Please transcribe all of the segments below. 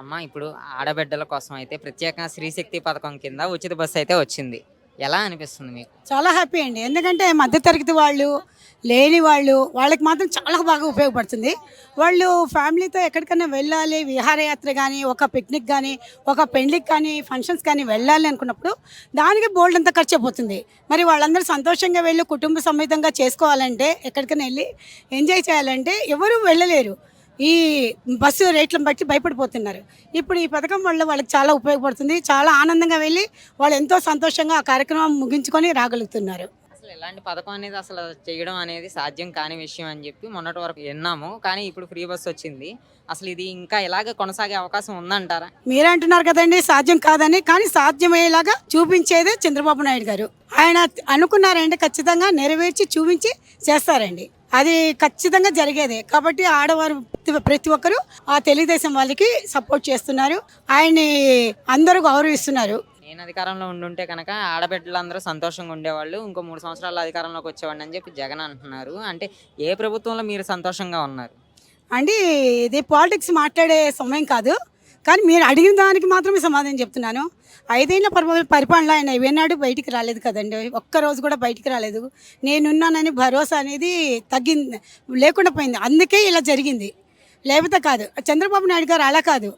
అమ్మ ఇప్పుడు ఆడబిడ్డల కోసం అయితే ప్రత్యేకంగా స్త్రీశక్తి పథకం కింద ఉచిత బస్సు అయితే వచ్చింది. ఎలా అనిపిస్తుంది మీకు? చాలా హ్యాపీ అండి. ఎందుకంటే మధ్యతరగతి వాళ్ళు లేని వాళ్ళు వాళ్ళకి మాత్రం చాలా బాగా ఉపయోగపడుతుంది. వాళ్ళు ఫ్యామిలీతో ఎక్కడికైనా వెళ్ళాలి విహారయాత్ర కానీ ఒక పిక్నిక్ కానీ ఒక పెళ్ళికి కానీ ఫంక్షన్స్ కానీ వెళ్ళాలి అనుకున్నప్పుడు దానికి బోల్డ్ అంత ఖర్చు అయిపోతుంది. మరి వాళ్ళందరూ సంతోషంగా వెళ్ళి కుటుంబ సమేతంగా చేసుకోవాలంటే ఎక్కడికైనా వెళ్ళి ఎంజాయ్ చేయాలంటే ఎవరు వెళ్ళలేరు. ఈ బస్సు రేట్లను బట్టి భయపడిపోతున్నారు. ఇప్పుడు ఈ పథకం వల్ల వాళ్ళకి చాలా ఉపయోగపడుతుంది. చాలా ఆనందంగా వెళ్ళి వాళ్ళు ఎంతో సంతోషంగా ఆ కార్యక్రమం ముగించుకొని రాగలుగుతున్నారు. అసలు ఇలాంటి పథకం అనేది అసలు చేయడం అనేది సాధ్యం కాని విషయం అని చెప్పి మొన్నటి వరకు విన్నాము. కానీ ఇప్పుడు ఫ్రీ బస్ వచ్చింది. అసలు ఇది ఇంకా ఇలాగే కొనసాగే అవకాశం ఉందంటారా? మీరే అంటున్నారు కదండి సాధ్యం కాదని. కానీ సాధ్యమయ్యేలాగా చూపించేదే చంద్రబాబు నాయుడు గారు. ఆయన అనుకున్నారంటే ఖచ్చితంగా నెరవేర్చి చూపించి చేస్తారండి. అది ఖచ్చితంగా జరిగేదే. కాబట్టి ఆడవారు ప్రతి- ఒక్కరూ ఆ తెలుగుదేశం వాళ్ళకి సపోర్ట్ చేస్తున్నారు. ఆయన్ని అందరూ గౌరవిస్తున్నారు. నేను అధికారంలో ఉండుంటే కనుక ఆడబిడ్డలందరూ సంతోషంగా ఉండేవాళ్ళు. ఇంకో మూడు సంవత్సరాల అధికారంలోకి వచ్చేవాడిని అని చెప్పి జగన్ అంటున్నారు. అంటే ఏ ప్రభుత్వంలో మీరు సంతోషంగా ఉన్నారు? అంటే ఇది పాలిటిక్స్ మాట్లాడే సమయం కాదు. కానీ మీరు అడిగిన దానికి మాత్రమే సమాధానం చెప్తున్నాను. ఐదేళ్ళ పరి పరిపాలన ఆయన ఏనాడు బయటికి రాలేదు కదండి. ఒక్క రోజు కూడా బయటికి రాలేదు. నేనున్నానని భరోసా అనేది తగ్గింది లేకుండా పోయింది. అందుకే ఇలా జరిగింది. లేకపోతే కాదు చంద్రబాబు నాయుడు గారు అలా కాదు.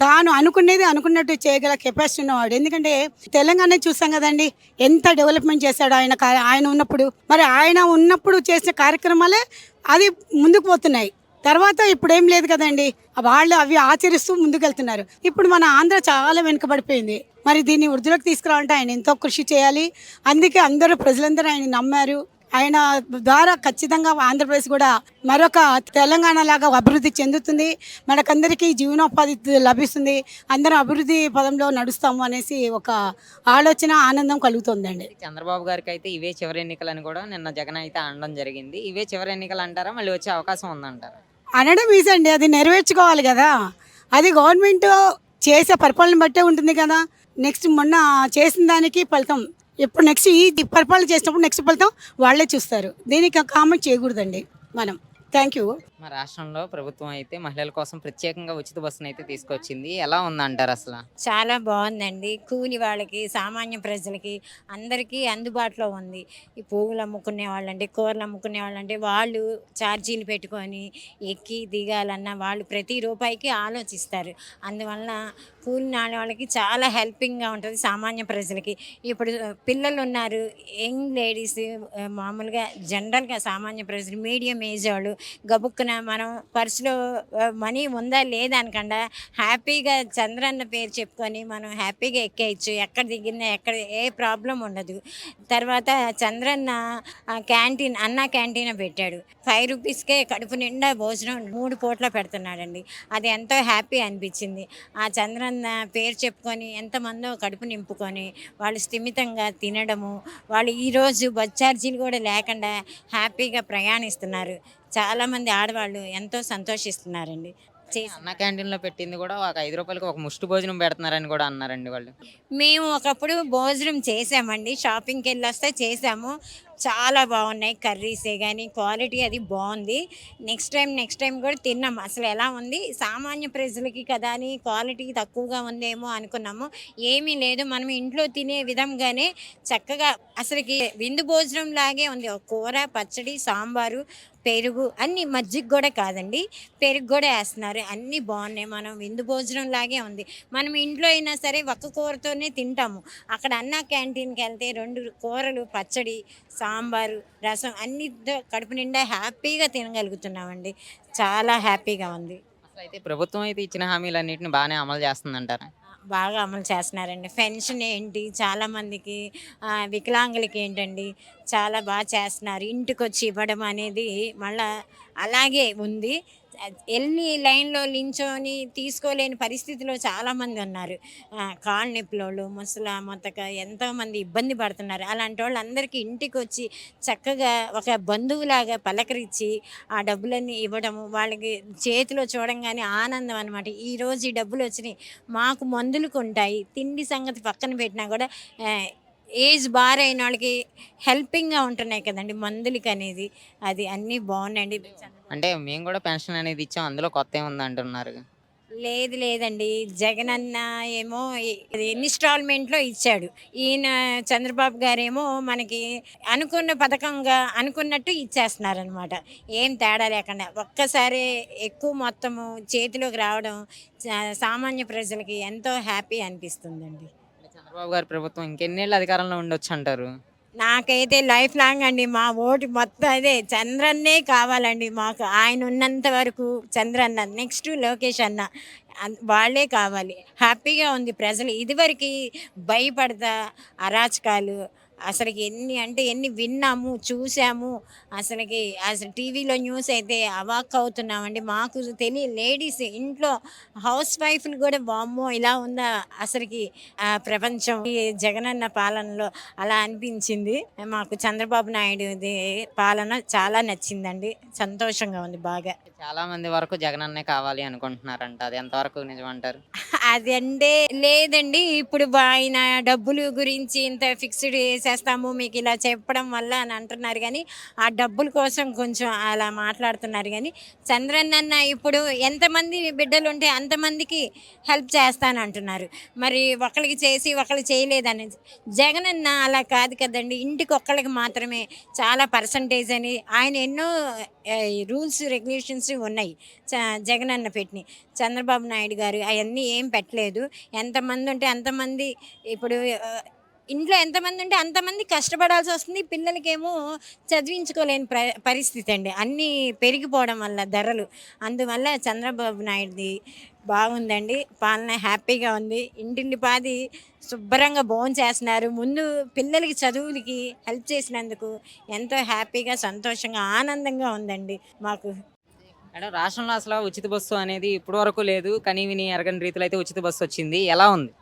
తాను అనుకునేది అనుకున్నట్టు చేయగల కెపాసిటీ ఉన్నవాడు. ఎందుకంటే తెలంగాణ చూసాం కదండి. ఎంత డెవలప్మెంట్ చేశాడు ఆయన ఆయన ఉన్నప్పుడు. మరి ఆయన ఉన్నప్పుడు చేసిన కార్యక్రమాలే అది ముందుకు పోతున్నాయి. తర్వాత ఇప్పుడు ఏం లేదు కదండి. వాళ్ళు అవి ఆచరిస్తూ ముందుకెళ్తున్నారు. ఇప్పుడు మన ఆంధ్ర చాలా వెనుకబడిపోయింది. మరి దీన్ని వృద్ధిలోకి తీసుకురావాలంటే ఆయన ఎంతో కృషి చేయాలి. అందుకే అందరూ ప్రజలందరూ ఆయన నమ్మారు. ఆయన ద్వారా ఖచ్చితంగా ఆంధ్రప్రదేశ్ కూడా మరొక తెలంగాణ లాగా అభివృద్ధి చెందుతుంది. మనకందరికీ జీవనోపాధి లభిస్తుంది. అందరం అభివృద్ధి పదంలో నడుస్తాము అనేసి ఒక ఆలోచన ఆనందం కలుగుతుందండి. చంద్రబాబు గారికి అయితే ఇవే చివరి ఎన్నికలు అని కూడా నిన్న జగన్ అయితే అనడం జరిగింది. ఇవే చివరి ఎన్నికలు అంటారా? మళ్ళీ వచ్చే అవకాశం ఉందంటారా? అనడం ఈజండి అది నెరవేర్చుకోవాలి కదా. అది గవర్నమెంట్ చేసే పరిపాలన బట్టే ఉంటుంది కదా. నెక్స్ట్ మొన్న చేసిన దానికి ఫలితం. ఇప్పుడు నెక్స్ట్ ఈ పరిపాలన చేసినప్పుడు నెక్స్ట్ ఫలితం వాళ్ళే చూస్తారు. దీనికి కామెంట్ చేయకూడదండి. మనం. థ్యాంక్ యూ మా రాష్ట్రంలో ప్రభుత్వం అయితే మహిళల కోసం ప్రత్యేకంగా ఉచిత బస్సును అయితే తీసుకొచ్చింది. ఎలా ఉందంటారు అసలు? చాలా బాగుందండి. కూలి వాళ్ళకి సామాన్య ప్రజలకి అందరికీ అందుబాటులో ఉంది. ఈ పువ్వులు అమ్ముకునే వాళ్ళంటే కూరలు అమ్ముకునే వాళ్ళంటే వాళ్ళు ఛార్జీలు పెట్టుకొని ఎక్కి దిగాలన్నా వాళ్ళు ప్రతి రూపాయికి ఆలోచిస్తారు. అందువలన కూలి నాని వాళ్ళకి చాలా హెల్పింగ్గా ఉంటుంది సామాన్య ప్రజలకి. ఇప్పుడు పిల్లలు ఉన్నారు యంగ్ లేడీస్ మామూలుగా జనరల్గా సామాన్య ప్రజలు మీడియం ఏజ్ వాళ్ళు గబుక్కున మనం పర్సులో మనీ ఉందా లేదా అనకుండా హ్యాపీగా చంద్రన్న పేరు చెప్పుకొని మనం హ్యాపీగా ఎక్కేయచ్చు. ఎక్కడ దిగినా ఎక్కడ ఏ ప్రాబ్లం ఉండదు. తర్వాత చంద్రన్న క్యాంటీన్ అన్న క్యాంటీన్ పెట్టాడు. ఫైవ్ రూపీస్కే కడుపు నిండా భోజనం మూడు పూట్ల పెడుతున్నాడండి. అది ఎంతో హ్యాపీ అనిపించింది. ఆ చంద్రన్న పేరు చెప్పుకొని ఎంతమందో కడుపు నింపుకొని వాళ్ళు స్థిమితంగా తినడము వాళ్ళు ఈరోజు బస్ ఛార్జీలు కూడా లేకుండా హ్యాపీగా ప్రయాణిస్తున్నారు. చాలామంది ఆడవాళ్ళు ఎంతో సంతోషిస్తున్నారండి. అన్న క్యాంటీన్లో పెట్టింది కూడా ఒక ఐదు రూపాయలకి ఒక ముష్టి భోజనం పెడుతున్నారని కూడా అన్నారండి వాళ్ళు. మేము ఒకప్పుడు భోజనం చేసామండి. షాపింగ్కి వెళ్ళి వస్తే చేసాము. చాలా బాగున్నాయి కర్రీసే కానీ క్వాలిటీ అది బాగుంది. నెక్స్ట్ టైం నెక్స్ట్ టైం కూడా తిన్నాం. అసలు ఎలా ఉంది? సామాన్య ప్రజలకి కదా అని క్వాలిటీ తక్కువగా ఉందేమో అనుకున్నాము. ఏమీ లేదు. మనం ఇంట్లో తినే విధంగానే చక్కగా అసలుకి విందు భోజనం లాగే ఉంది. ఒక కూర పచ్చడి సాంబారు పెరుగు అన్ని మజ్జిగ కూడా కాదండి. పెరుగు కూడా వేస్తున్నారు. అన్నీ బాగున్నాయి. మనం విందు భోజనం లాగే ఉంది. మనం ఇంట్లో అయినా సరే ఒక్క కూరతోనే తింటాము. అక్కడ అన్న క్యాంటీన్కి వెళ్తే రెండు కూరలు పచ్చడి సాంబారు రసం అన్నితో కడుపు నిండా హ్యాపీగా తినగలుగుతున్నామండి. చాలా హ్యాపీగా ఉంది. అసలు అయితే ప్రభుత్వం అయితే ఇచ్చిన హామీలన్నింటిని బాగానే అమలు చేస్తుందంటారా? బాగా అమలు చేస్తున్నారండి. పెన్షన్ ఏంటి చాలామందికి వికలాంగులకి ఏంటండి చాలా బాగా చేస్తున్నారు. ఇంటికి వచ్చి ఇవ్వడం అనేది మళ్ళా అలాగే ఉంది. వెళ్ళి లైన్లో నించొని తీసుకోలేని పరిస్థితిలో చాలామంది ఉన్నారు. కాళ్ళ కాళ్ళు నొప్పులోళ్ళు మొత్తక ఎంతోమంది ఇబ్బంది పడుతున్నారు. అలాంటి వాళ్ళందరికీ ఇంటికి వచ్చి చక్కగా ఒక బంధువులాగా పలకరించి ఆ డబ్బులన్నీ ఇవ్వడము వాళ్ళకి చేతిలో చూడంగానే ఆనందం అనమాట ఈరోజు ఈ డబ్బులు వచ్చినాయి. మాకు మందులు కొంటాయి. తిండి సంగతి పక్కన పెట్టినా కూడా ఏజ్ బార్ అయిన వాళ్ళకి హెల్పింగ్గా ఉంటున్నాయి కదండి మందులకి అనేది అది అన్నీ బాగున్నాయండి. అంటే మేము కూడా పెన్షన్ అనేది ఇచ్చాం. అందులో కొత్త ఏముంది అంటున్నారు లేదు లేదండి. జగన్ అన్న ఏమో ఇన్స్టాల్మెంట్లో ఇచ్చాడు. ఈయన చంద్రబాబు గారేమో మనకి అనుకున్న పథకంగా అనుకున్నట్టు ఇచ్చేస్తున్నారనమాట ఏం తేడా లేకుండా. ఒక్కసారి ఎక్కువ మొత్తము చేతిలోకి రావడం సామాన్య ప్రజలకి ఎంతో హ్యాపీ అనిపిస్తుందండి. చంద్రబాబు గారి ప్రభుత్వం ఇంకెన్నేళ్ళు అధికారంలో ఉండొచ్చు అంటారు? నాకైతే లైఫ్ లాంగ్ అండి మా ఓటు మొత్తం అదే. చంద్రన్నే కావాలండి మాకు. ఆయన ఉన్నంత వరకు చంద్రన్న నెక్స్ట్ లోకేష్ అన్న వాళ్ళే కావాలి. హ్యాపీగా ఉంది ప్రజలు. ఇదివరకు భయపడతా అరాచకాలు అసలుకి ఎన్ని అంటే ఎన్ని విన్నాము చూసాము అసలుకి అసలు టీవీలో న్యూస్ అయితే అవాక్ అవుతున్నామండి. మాకు తెలియ లేడీస్ ఇంట్లో హౌస్ వైఫ్లు కూడా బామ్మో ఇలా ఉందా అసలుకి ఆ ప్రపంచం. ఈ జగనన్న పాలనలో అలా అనిపించింది. మాకు చంద్రబాబు నాయుడు పాలన చాలా నచ్చిందండి. సంతోషంగా ఉంది బాగా. చాలా మంది వరకు జగన్ అన్నే కావాలి అనుకుంటున్నారంట. అది ఎంతవరకు నిజం అంటారు? అది అంటే లేదండి. ఇప్పుడు ఆయన డబ్బులు గురించి ఇంత ఫిక్స్డ్ చేసేస్తాము మీకు ఇలా చెప్పడం వల్ల అని అంటున్నారు. కానీ ఆ డబ్బుల కోసం కొంచెం అలా మాట్లాడుతున్నారు. కానీ చంద్రన్న ఇప్పుడు ఎంతమంది బిడ్డలు ఉంటే అంతమందికి హెల్ప్ చేస్తాను అంటున్నారు. మరి ఒకరికి చేసి ఒకరు చేయలేదని. జగన్ అన్న అలా కాదు కదండి. ఇంటికి ఒక్కరికి మాత్రమే చాలా పర్సంటేజ్ అని ఆయన ఎన్నో రూల్స్ రెగ్యులేషన్స్ ఉన్నాయి. చ- అన్న పెట్టిన. చంద్రబాబు నాయుడు గారు అవన్నీ ఏం పెట్టలేదు. ఎంతమంది ఉంటే అంతమంది ఇప్పుడు ఇంట్లో ఎంతమంది ఉంటే అంతమంది కష్టపడాల్సి వస్తుంది. పిల్లలకేమో చదివించుకోలేని ప్ర పరిస్థితి అండి. అన్నీ పెరిగిపోవడం వల్ల ధరలు. అందువల్ల చంద్రబాబు నాయుడుది బాగుందండి. పాలన హ్యాపీగా ఉంది. ఇంటిల్లి పాది శుభ్రంగా భోజనం చేస్తున్నారు. ముందు పిల్లలకి చదువులకి హెల్ప్ చేసినందుకు ఎంతో హ్యాపీగా సంతోషంగా ఆనందంగా ఉందండి మాకు. మేడం రాష్ట్రంలో అసలు ఉచిత బస్సు అనేది ఇప్పటివరకు లేదు. కనీవిని ఎరగని రీతిలో అయితే ఉచిత బస్సు వచ్చింది. ఎలా ఉంది?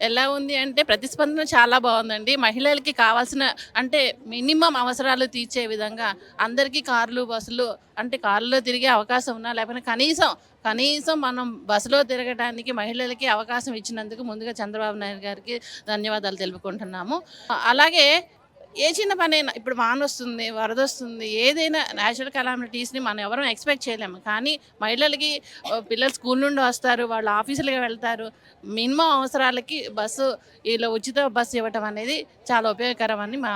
ఎలా ఉంది అంటే ప్రతిస్పందన చాలా బాగుందండి. మహిళలకి కావాల్సిన అంటే మినిమం అవసరాలు తీర్చే విధంగా అందరికీ కార్లు బస్సులు అంటే కార్లో తిరిగే అవకాశం ఉన్నా లేకపోతే కనీసం కనీసం మనం బస్సులో తిరగడానికి మహిళలకి అవకాశం ఇచ్చినందుకు ముందుగా చంద్రబాబు నాయుడు గారికి ధన్యవాదాలు తెలుపుకుంటున్నాము. అలాగే ఏ చిన్న పనైనా ఇప్పుడు వాన వస్తుంది వరద వస్తుంది ఏదైనా న్యాచురల్ కలామిటీస్ని మనం ఎవరూ ఎక్స్పెక్ట్ చేయలేము. కానీ మహిళలకి పిల్లలు స్కూల్ నుండి వస్తారు వాళ్ళు ఆఫీసులకి వెళ్తారు మినిమం అవసరాలకి బస్సు ఇలా ఉచిత బస్సు ఇవ్వటం అనేది చాలా ఉపయోగకరమని మా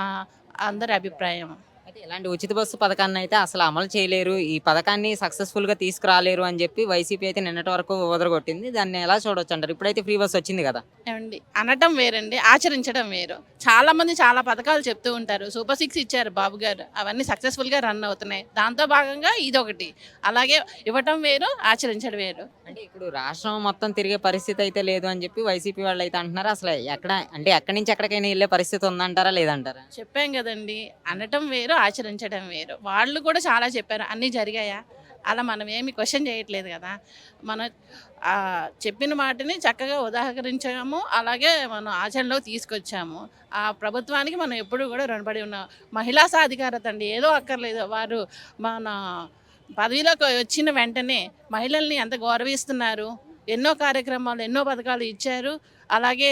అందరి అభిప్రాయం. అయితే ఇలాంటి ఉచిత బస్సు పథకాన్ని అయితే అసలు అమలు చేయలేరు. ఈ పథకాన్ని సక్సెస్ఫుల్గా తీసుకురాలేరు అని చెప్పి వైసీపీ అయితే నిన్నటి వరకు వదలగొట్టింది దాన్ని ఎలా చూడొచ్చు అంటారు? ఇప్పుడైతే ఫ్రీ బస్ వచ్చింది కదా. ఏమండి? అనటం వేరండి ఆచరించడం వేరు. చాలా మంది చాలా పథకాలు చెప్తూ ఉంటారు. సూపర్ సిక్స్ ఇచ్చారు బాబు గారు. అవన్నీ సక్సెస్ఫుల్గా రన్ అవుతున్నాయి. దాంతో భాగంగా ఇదొకటి. అలాగే ఇవ్వటం వేరు ఆచరించడం వేరు. అంటే ఇప్పుడు రాష్ట్రం మొత్తం తిరిగే పరిస్థితి అయితే లేదు అని చెప్పి వైసీపీ వాళ్ళు అయితే అంటున్నారు? అసలు ఎక్కడ అంటే ఎక్కడి నుంచి ఎక్కడికైనా వెళ్ళే పరిస్థితి ఉందంటారా లేదంటారా? చెప్పాం కదండి. అనటం వేరు ఆచరించడం వేరు. వాళ్ళు కూడా చాలా చెప్పారు అన్నీ జరిగాయా? అలా మనం ఏమి క్వశ్చన్ చేయట్లేదు కదా. మనం చెప్పిన వాటిని చక్కగా ఉదాహరించాము అలాగే మనం ఆచరణలో తీసుకొచ్చాము. ఆ ప్రభుత్వానికి మనం ఎప్పుడు కూడా రుణపడి ఉన్నాం. మహిళా సాధికారత అండి ఏదో అక్కర్లేదు. వారు మన పదవిలోకి వచ్చిన వెంటనే మహిళల్ని ఎంత గౌరవిస్తున్నారు? ఎన్నో కార్యక్రమాలు ఎన్నో పథకాలు ఇచ్చారు. అలాగే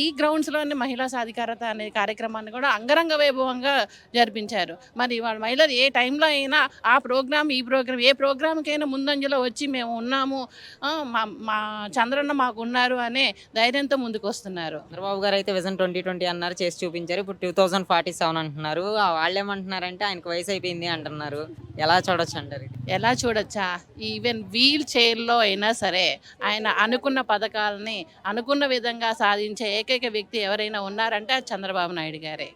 ఈ గ్రౌండ్స్లోని మహిళా సాధికారత అనే కార్యక్రమాన్ని కూడా అంగరంగ వైభవంగా జరిపించారు. మరి వాళ్ళ మహిళలు ఏ టైంలో అయినా ఆ ప్రోగ్రామ్ ఈ ప్రోగ్రామ్ ఏ ప్రోగ్రామ్కైనా ముందంజలో వచ్చి మేము ఉన్నాము మా మా చంద్రన్న మాకు ఉన్నారు అనే ధైర్యంతో ముందుకు వస్తున్నారు చంద్రబాబు గారు అయితే విజన్ ట్వంటీ ట్వంటీ అన్నారు చేసి చూపించారు. ఇప్పుడు టూ థౌజండ్ ఫార్టీ సెవెన్ అంటున్నారు. వాళ్ళు ఏమంటున్నారంటే ఆయనకు వయసు అయిపోయింది అంటున్నారు. ఎలా చూడొచ్చు అంటారు? ఎలా చూడొచ్చా? ఈవెన్ వీల్ చైర్లో అయినా సరే ఆయన అనుకున్న పథకాలని అనుకున్న విధంగా సాధించే ఏకైక వ్యక్తి ఎవరైనా ఉన్నారంటే అది చంద్రబాబు నాయుడు గారే.